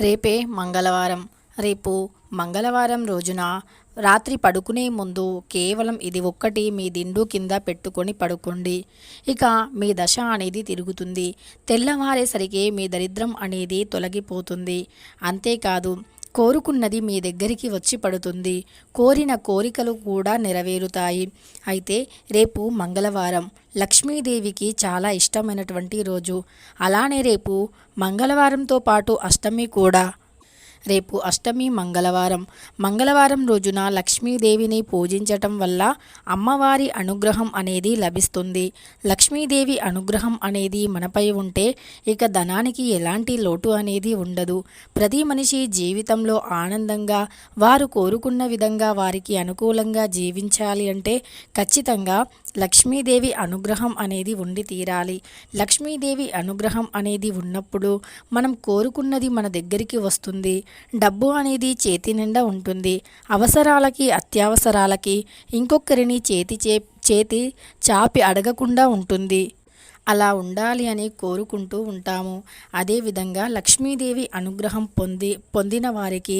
రేపే మంగళవారం. రేపు మంగళవారం రోజున రాత్రి పడుకునే ముందు కేవలం ఇది ఒక్కటి మీ దిండు కింద పెట్టుకొని పడుకోండి. ఇక మీ దశ అనేది తిరుగుతుంది. తెల్లవారేసరికి మీ దరిద్రం అనేది తొలగిపోతుంది. అంతేకాదు కోరుకున్నది మీ దగ్గరికి వచ్చి పడుతుంది. కోరిన కోరికలు కూడా నెరవేరుతాయి. అయితే రేపు మంగళవారం లక్ష్మీదేవికి చాలా ఇష్టమైనటువంటి రోజు. అలానే రేపు మంగళవారంతో పాటు అష్టమి కూడా. రేపు అష్టమి మంగళవారం. మంగళవారం రోజున లక్ష్మీదేవిని పూజించటం వల్ల అమ్మవారి అనుగ్రహం అనేది లభిస్తుంది. లక్ష్మీదేవి అనుగ్రహం అనేది మనపై ఉంటే ఇక ధనానికి ఎలాంటి లోటు అనేది ఉండదు. ప్రతి మనిషి జీవితంలో ఆనందంగా వారు కోరుకున్న విధంగా వారికి అనుకూలంగా జీవించాలి అంటే ఖచ్చితంగా లక్ష్మీదేవి అనుగ్రహం అనేది ఉండి తీరాలి. లక్ష్మీదేవి అనుగ్రహం అనేది ఉన్నప్పుడు మనం కోరుకున్నది మన దగ్గరికి వస్తుంది. డబ్బు అనేది చేతి నిండా ఉంటుంది. అవసరాలకి అత్యవసరాలకి ఇంకొకరిని చేతి చే చేతి చాపి అడగకుండా ఉంటుంది. అలా ఉండాలి అని కోరుకుంటూ ఉంటాము. అదేవిధంగా లక్ష్మీదేవి అనుగ్రహం పొంది పొందిన వారికి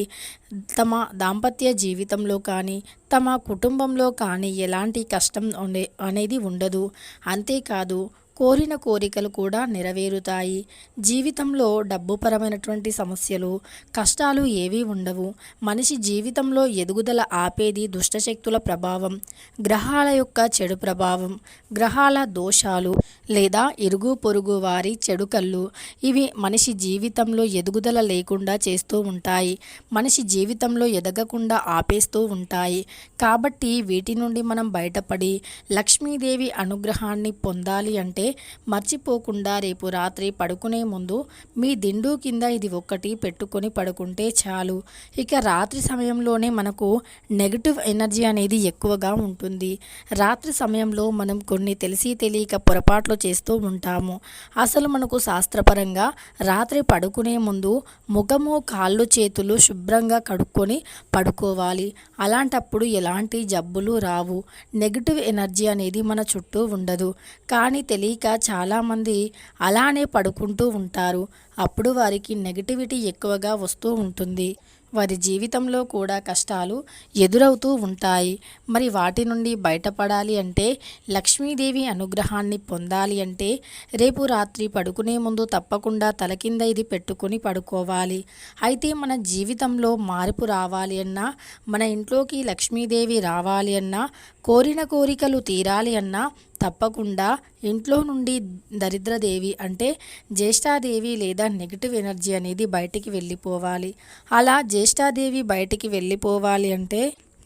తమ దాంపత్య జీవితంలో కానీ తమ కుటుంబంలో కానీ ఎలాంటి కష్టం ఉండే అనేది ఉండదు. అంతేకాదు కోరిన కోరికలు కూడా నెరవేరుతాయి. జీవితంలో డబ్బుపరమైనటువంటి సమస్యలు కష్టాలు ఏవీ ఉండవు. మనిషి జీవితంలో ఎదుగుదల ఆపేది దుష్టశక్తుల ప్రభావం గ్రహాల యొక్క చెడు ప్రభావం గ్రహాల దోషాలు లేదా ఇరుగు పొరుగు వారి చెడు కళ్ళు. ఇవి మనిషి జీవితంలో ఎదుగుదల లేకుండా చేస్తూ ఉంటాయి. మనిషి జీవితంలో ఎదగకుండా ఆపేస్తూ ఉంటాయి. కాబట్టి వీటి నుండి మనం బయటపడి లక్ష్మీదేవి అనుగ్రహాన్ని పొందాలి అంటే మర్చిపోకుండా రేపు రాత్రి పడుకునే ముందు మీ దిండు కింద ఇది ఒక్కటి పెట్టుకొని పడుకుంటే చాలు. ఇక రాత్రి సమయంలోనే మనకు నెగిటివ్ ఎనర్జీ అనేది ఎక్కువగా ఉంటుంది. రాత్రి సమయంలో మనం కొన్ని తెలిసి తెలియక పొరపాట్లు చేస్తూ ఉంటాము. అసలు మనకు శాస్త్రపరంగా రాత్రి పడుకునే ముందు ముఖము కాళ్ళు చేతులు శుభ్రంగా కడుక్కొని పడుకోవాలి. అలాంటప్పుడు ఎలాంటి జబ్బులు రావు. నెగిటివ్ ఎనర్జీ అనేది మన చుట్టూ ఉండదు. కానీ తెలియక చాలామంది అలానే పడుకుంటూ ఉంటారు. అప్పుడు వారికి నెగిటివిటీ ఎక్కువగా వస్తూ ఉంటుంది. వారి జీవితంలో కూడా కష్టాలు ఎదురవుతూ ఉంటాయి. మరి వాటి నుండి బయటపడాలి అంటే లక్ష్మీదేవి అనుగ్రహాన్ని పొందాలి అంటే రేపు రాత్రి పడుకునే ముందు తప్పకుండా తల కింద ఇది పెట్టుకుని పడుకోవాలి. అయితే మన జీవితంలో మార్పు రావాలి అన్నా మన ఇంట్లోకి లక్ష్మీదేవి రావాలి అన్నా కోరిన కోరికలు తీరాలి అన్నా తప్పకుండా ఇంట్లో నుండి దరిద్రదేవి అంటే జ్యేష్ఠాదేవి లేదా నెగిటివ్ ఎనర్జీ అనేది బయటికి వెళ్ళిపోవాలి. అలా జ్యేష్ఠాదేవి బయటికి వెళ్ళిపోవాలి అంటే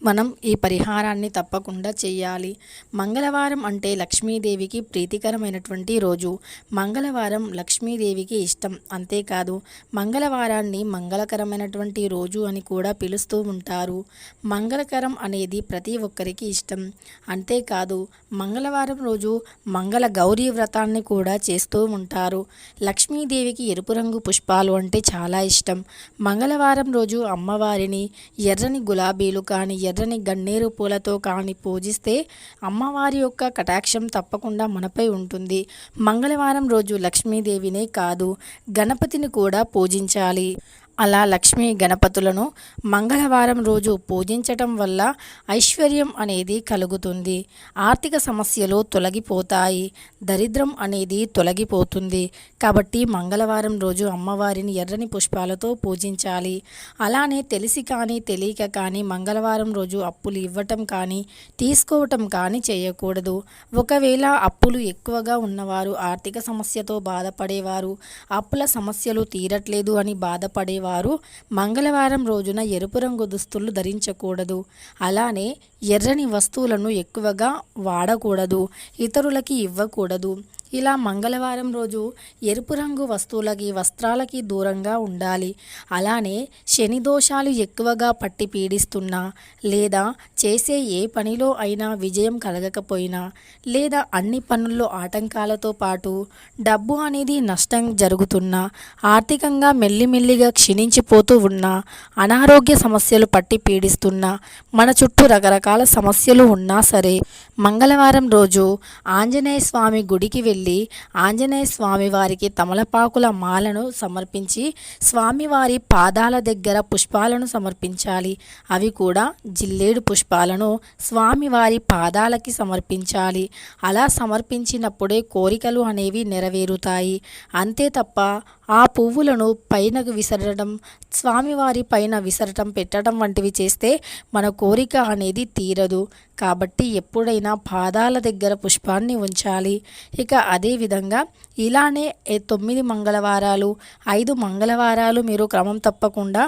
మనం ఈ పరిహారాన్ని తప్పకుండా చేయాలి మంగళవారం అంటే లక్ష్మీదేవికి ప్రీతికరమైనటువంటి రోజు. మంగళవారం లక్ష్మీదేవికి ఇష్టం. అంతేకాదు మంగళవారాన్ని మంగళకరమైనటువంటి రోజు అని కూడా పిలుస్తూ ఉంటారు. మంగళకరం అనేది ప్రతి ఒక్కరికి ఇష్టం. అంతేకాదు మంగళవారం రోజు మంగళ గౌరీ వ్రతాన్ని కూడా చేస్తూ ఉంటారు. లక్ష్మీదేవికి ఎరుపు రంగు పుష్పాలు అంటే చాలా ఇష్టం. మంగళవారం రోజు అమ్మవారిని ఎర్రని గులాబీలు కానీ ఎర్రని గన్నేరు పూలతో కానీ పూజిస్తే అమ్మవారి యొక్క కటాక్షం తప్పకుండా మనపై ఉంటుంది. మంగళవారం రోజు లక్ష్మీదేవినే కాదు గణపతిని కూడా పూజించాలి. అలా లక్ష్మీ గణపతులను మంగళవారం రోజు పూజించటం వల్ల ఐశ్వర్యం అనేది కలుగుతుంది. ఆర్థిక సమస్యలు తొలగిపోతాయి. దరిద్రం అనేది తొలగిపోతుంది. కాబట్టి మంగళవారం రోజు అమ్మవారిని ఎర్రని పుష్పాలతో పూజించాలి. అలానే తెలిసి కానీ తెలియక కానీ మంగళవారం రోజు అప్పులు ఇవ్వటం కానీ తీసుకోవటం కానీ చేయకూడదు. ఒకవేళ అప్పులు ఎక్కువగా ఉన్నవారు ఆర్థిక సమస్యతో బాధపడేవారు అప్పుల సమస్యలు తీరట్లేదు అని బాధపడేవారు వారు మంగళవారం రోజున ఎరుపు రంగు దుస్తులు ధరించకూడదు. అలానే ఎర్రని వస్తువులను ఎక్కువగా వాడకూడదు. ఇతరులకి ఇవ్వకూడదు. ఇలా మంగళవారం రోజు ఎరుపు రంగు వస్తువులకి వస్త్రాలకి దూరంగా ఉండాలి. అలానే శని దోషాలు ఎక్కువగా పట్టి పీడిస్తున్నా లేదా చేసే ఏ పనిలో అయినా విజయం కలగకపోయినా లేదా అన్ని పనుల్లో ఆటంకాలతో పాటు డబ్బు అనేది నష్టం జరుగుతున్నా ఆర్థికంగా మెల్లిమెల్లిగా క్షీణించిపోతూ ఉన్నా అనారోగ్య సమస్యలు పట్టి పీడిస్తున్నా మన చుట్టూ రకరకాల సమస్యలు ఉన్నా సరే మంగళవారం రోజు ఆంజనేయ స్వామి గుడికి వెళ్ళి వెళ్ళి ఆంజనేయ స్వామి వారికి తమలపాకుల మాలను సమర్పించి స్వామివారి పాదాల దగ్గర పుష్పాలను సమర్పించాలి. అవి కూడా జిల్లేడు పుష్పాలను స్వామివారి పాదాలకి సమర్పించాలి. అలా సమర్పించినప్పుడే కోరికలు అనేవి నెరవేరుతాయి. అంతే తప్ప ఆ పువ్వులను పైనకు విసరడం స్వామివారి పైన విసరటం పెట్టడం వంటివి చేస్తే మన కోరిక అనేది తీరదు. కాబట్టి ఎప్పుడైనా పాదాల దగ్గర పుష్పాన్ని ఉంచాలి. ఇక అదేవిధంగా ఇలానే తొమ్మిది మంగళవారాలు ఐదు మంగళవారాలు మీరు క్రమం తప్పకుండా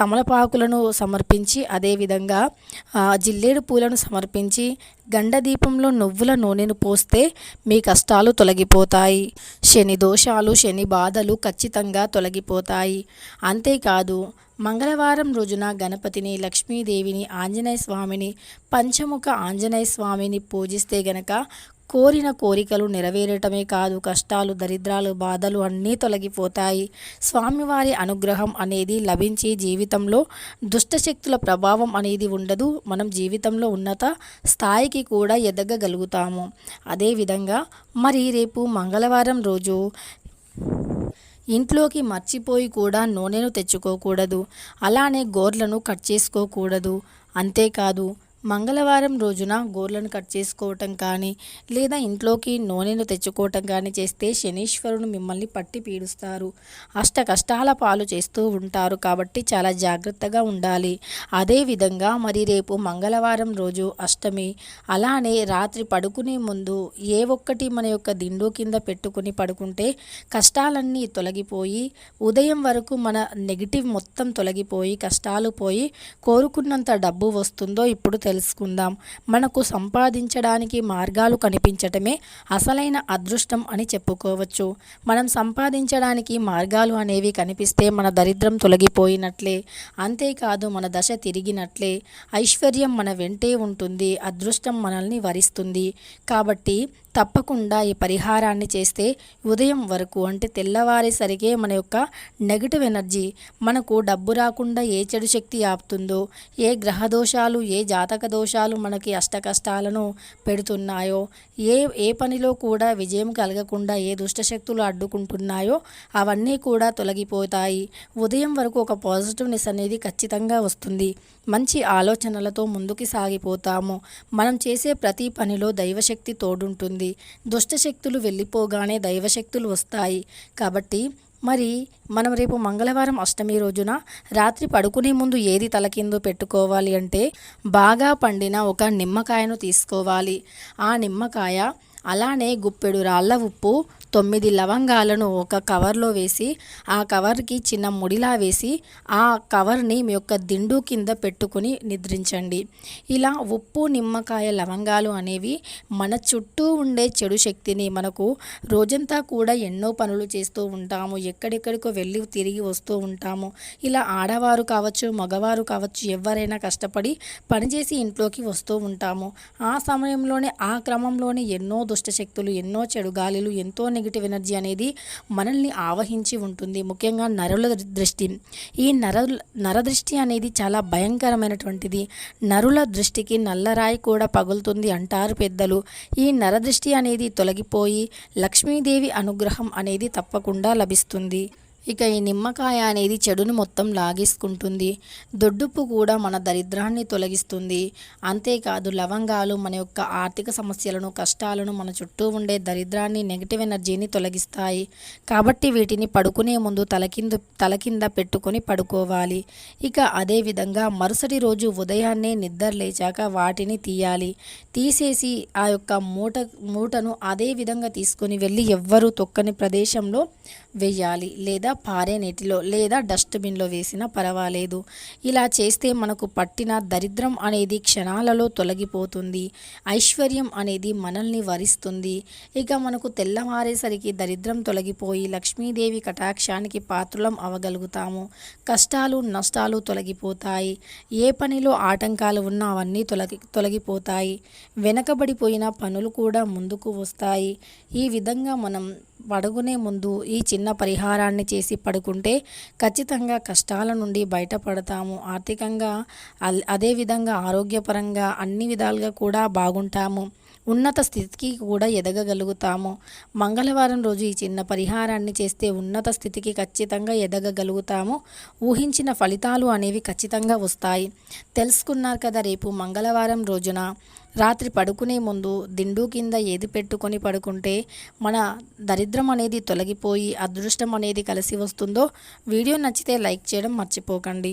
తమలపాకులను సమర్పించి అదేవిధంగా జిల్లేడు పూలను సమర్పించి గండ దీపంలో నువ్వుల నూనెను పోస్తే మీ కష్టాలు తొలగిపోతాయి. శని దోషాలు శని బాధలు ఖచ్చితంగా తొలగిపోతాయి. అంతేకాదు మంగళవారం రోజున గణపతిని లక్ష్మీదేవిని ఆంజనేయ స్వామిని పంచముఖ ఆంజనేయ స్వామిని పూజిస్తే గనక కోరిన కోరికలు నెరవేరటమే కాదు కష్టాలు దరిద్రాలు బాధలు అన్నీ తొలగిపోతాయి. స్వామివారి అనుగ్రహం అనేది లభించి జీవితంలో దుష్టశక్తుల ప్రభావం అనేది ఉండదు. మనం జీవితంలో ఉన్నత స్థాయికి కూడా ఎదగగలుగుతాము. అదేవిధంగా మరి రేపు మంగళవారం రోజు ఇంట్లోకి మర్చిపోయి కూడా నూనెను తెచ్చుకోకూడదు. అలానే గోర్లను కట్ చేసుకోకూడదు. అంతేకాదు మంగళవారం రోజున గోర్లను కట్ చేసుకోవటం కానీ లేదా ఇంట్లోకి నూనెను తెచ్చుకోవటం కానీ చేస్తే శనీశ్వరుడు మిమ్మల్ని పట్టి పీడుస్తారు. అష్ట కష్టాల పాలు చేస్తూ ఉంటారు కాబట్టి చాలా జాగ్రత్తగా ఉండాలి. అదేవిధంగా మరి రేపు మంగళవారం రోజు అష్టమి అలానే రాత్రి పడుకునే ముందు ఏ ఒక్కటి మన యొక్క దిండు కింద పెట్టుకుని పడుకుంటే కష్టాలన్నీ తొలగిపోయి ఉదయం వరకు మన నెగిటివ్ మొత్తం తొలగిపోయి కష్టాలు పోయి కోరుకున్నంత డబ్బు వస్తుందో ఇప్పుడు తెలుసుకుందాం. మనకు సంపాదించడానికి మార్గాలు కనిపించటమే అసలైన అదృష్టం అని చెప్పుకోవచ్చు. మనం సంపాదించడానికి మార్గాలు అనేవి కనిపిస్తే మన దరిద్రం తొలగిపోయినట్లే. అంతేకాదు మన దశ తిరిగినట్లే. ఐశ్వర్యం మన వెంటే ఉంటుంది అదృష్టం మనల్ని వరిస్తుంది. కాబట్టి తప్పకుండా ఈ పరిహారాన్ని చేస్తే ఉదయం వరకు అంటే తెల్లవారేసరికే మన యొక్క నెగిటివ్ ఎనర్జీ మనకు డబ్బు రాకుండా ఏ చెడు శక్తి ఆపుతుందో ఏ గ్రహ దోషాలు ఏ జాతక దోషాలు మనకి అష్టకష్టాలను పెడుతున్నాయో ఏ ఏ పనిలో కూడా విజయం కలగకుండా ఏ దుష్టశక్తులు అడ్డుకుంటున్నాయో అవన్నీ కూడా తొలగిపోతాయి. ఉదయం వరకు ఒక పాజిటివ్నెస్ అనేది ఖచ్చితంగా వస్తుంది. మంచి ఆలోచనలతో ముందుకు సాగిపోతాము. మనం చేసే ప్రతి పనిలో దైవశక్తి తోడుంటుంది. దుష్టశక్తులు వెళ్ళిపోగానే దైవశక్తులు వస్తాయి. కాబట్టి మరి మనం రేపు మంగళవారం అష్టమి రోజున రాత్రి పడుకునే ముందు ఏది తలకిందో పెట్టుకోవాలి అంటే బాగా పండిన ఒక నిమ్మకాయను తీసుకోవాలి. ఆ నిమ్మకాయ అలానే గుప్పెడు రాళ్ళ ఉప్పు తొమ్మిది లవంగాలను ఒక కవర్లో వేసి ఆ కవర్కి చిన్న ముడిలా వేసి ఆ కవర్ని మీ యొక్క దిండు కింద పెట్టుకుని నిద్రించండి. ఇలా ఉప్పు నిమ్మకాయ లవంగాలు అనేవి మన చుట్టూ ఉండే చెడు శక్తిని మనకు రోజంతా కూడా ఎన్నో పనులు చేస్తూ ఉంటాము. ఎక్కడెక్కడికో వెళ్ళి తిరిగి వస్తూ ఉంటాము. ఇలా ఆడవారు కావచ్చు మగవారు కావచ్చు ఎవరైనా కష్టపడి పనిచేసి ఇంట్లోకి వస్తూ ఉంటాము. ఆ సమయంలోనే ఆ క్రమంలోనే ఎన్నో దుష్టశక్తులు ఎన్నో చెడు గాలులు ఎంతో నెగిటివ్ ఎనర్జీ అనేది మనల్ని ఆవహించి ఉంటుంది ముఖ్యంగా నరుల దృష్టి. ఈ నర నరదృష్టి అనేది చాలా భయంకరమైనటువంటిది. నరుల దృష్టికి నల్లరాయి కూడా పగులుతుంది అంటారు పెద్దలు. ఈ నరదృష్టి అనేది తొలగిపోయి లక్ష్మీదేవి అనుగ్రహం అనేది తప్పకుండా లభిస్తుంది. ఇక ఈ నిమ్మకాయ అనేది చెడును మొత్తం లాగేసుకుంటుంది. దొడ్డుప్పు కూడా మన దరిద్రాన్ని తొలగిస్తుంది. అంతేకాదు లవంగాలు మన యొక్క ఆర్థిక సమస్యలను కష్టాలను మన చుట్టూ ఉండే దరిద్రాన్ని నెగిటివ్ ఎనర్జీని తొలగిస్తాయి. కాబట్టి వీటిని పడుకునే ముందు తల కింద తల కింద పెట్టుకొని పడుకోవాలి. ఇక అదేవిధంగా మరుసటి రోజు ఉదయాన్నే నిద్ర లేచాక వాటిని తీయాలి. తీసేసి ఆ యొక్క మూట మూటను అదే విధంగా తీసుకొని వెళ్ళి ఎవ్వరూ తొక్కని ప్రదేశంలో వెయ్యాలి లేదా పారే నీటిలో లేదా డస్ట్బిన్లో వేసినా పర్వాలేదు. ఇలా చేస్తే మనకు పట్టిన దరిద్రం అనేది క్షణాలలో తొలగిపోతుంది. ఐశ్వర్యం అనేది మనల్ని వరిస్తుంది. ఇక మనకు తెల్లవారేసరికి దరిద్రం తొలగిపోయి లక్ష్మీదేవి కటాక్షానికి పాత్రలం అవగలుగుతాము. కష్టాలు నష్టాలు తొలగిపోతాయి. ఏ పనిలో ఆటంకాలు ఉన్నా అవన్నీ తొలగి తొలగిపోతాయి. వెనకబడిపోయిన పనులు కూడా ముందుకు వస్తాయి. ఈ విధంగా మనం పడుకునే ముందు ఈ చిన్న పరిహారాన్ని చేసి పడుకుంటే ఖచ్చితంగా కష్టాల నుండి బయటపడతాము. ఆర్థికంగా అల్- అదేవిధంగా ఆరోగ్యపరంగా అన్ని విధాలుగా కూడా బాగుంటాము. ఉన్నత స్థితికి కూడా ఎదగగలుగుతాము. మంగళవారం రోజు ఈ చిన్న పరిహారాన్ని చేస్తే ఉన్నత స్థితికి ఖచ్చితంగా ఎదగగలుగుతాము. ఊహించిన ఫలితాలు అనేవి ఖచ్చితంగా వస్తాయి. తెలుసుకున్నారు కదా రేపు మంగళవారం రోజున. రాత్రి పడుకునే ముందు దిండు కింద ఏది పెట్టుకొని పడుకుంటే మన దరిద్రం అనేది తొలగిపోయి అదృష్టం అనేది కలిసి వస్తుందో వీడియో నచ్చితే లైక్ చేయడం మర్చిపోకండి.